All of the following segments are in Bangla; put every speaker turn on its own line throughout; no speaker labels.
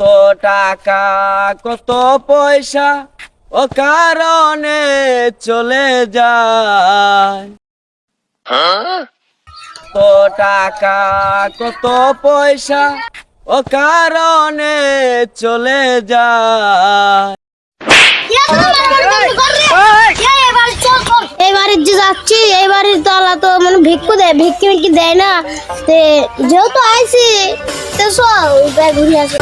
কত টাকা কত পয়সা ও কারণে চলে যায় কত টাকা কত পয়সা ও কারণে চলে যায়
এবারে যাচ্ছি ভিক্ষু দেয়, ভিক্ষি ভিক্ষি দেয় না। তে যেহেতু আইসি, তো চল ঘুরে আসি।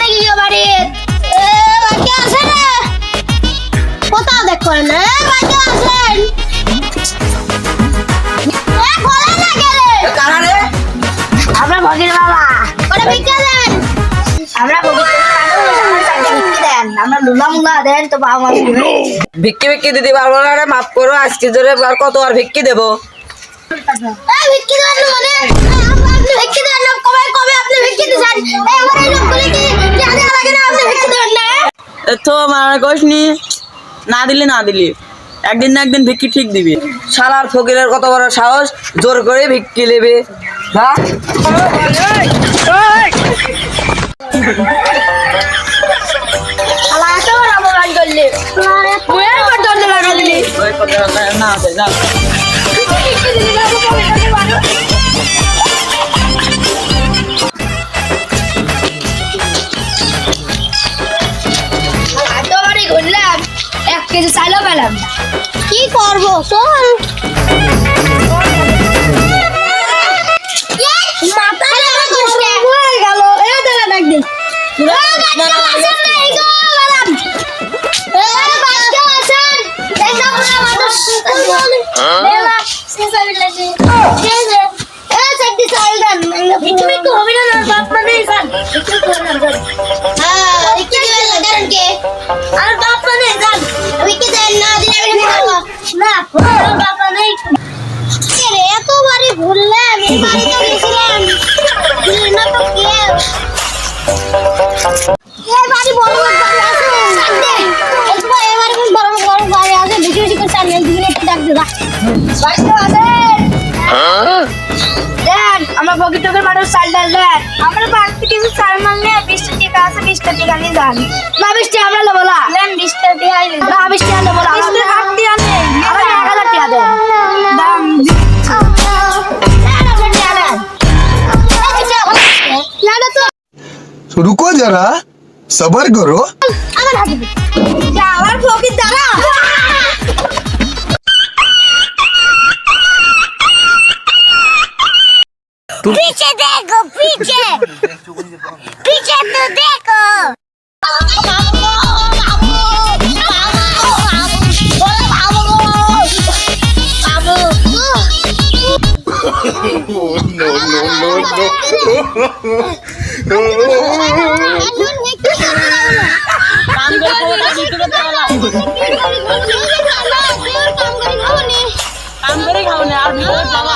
নাকি কেউ আসেন? কোথাও দেখো না দেন তো বাবা মা দিবে।
ভিক্ষি ভিক্ষি দিতে পারব না রে মাফ করো আজকে ধরে আর কত আর ভিক্ষি দেবো?
ভিক্ষি মানে আপনি ভিক্ষি দেন না কবে কবে আপনি ভিক্ষি দিছেন আমার এই লোকগুলি কি জানা লাগে না আপনি ভিক্ষি না
তো মারা কইসনি না। দিলি না দিলি। একদিন না একদিন ভিক্ষি ঠিক দিবি। শালার ফকিরের কত বড় সাহস জোর করে ভিক্ষি নেবে হ্যাঁ না আছে,
ঘুরলাম এক কেজি চালও পেলাম কি করব চল হয়ে গেল। এ দাদা ডাক দিন আর বাপ মানে যান আমি কি জানি না দিলে আমি খাব দিলে একটু ডাক দে বাড়ি তো আছে দেন আমরা বগি টগের মানুষ চাল ডাল দেন আমরা বাড়িতে কিছু চাল মাল নিয়ে বিশটা টাকা আছে বিশটা টাকা নিয়ে যান না বিশটা আমরা নেবো না দেন বিশটা টাকা না বিশটা নেবো না বিশটা হাত দিয়ে আনে আমরা এক হাজার টাকা দেন দাম না তো
रुको जरा सबर करो
पीछे देखो पीछे पीछे तो देखो
কাম করে খাও না, আর ভিতরে যাওয়া।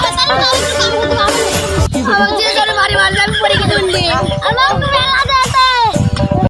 আমার যে জোরে মারি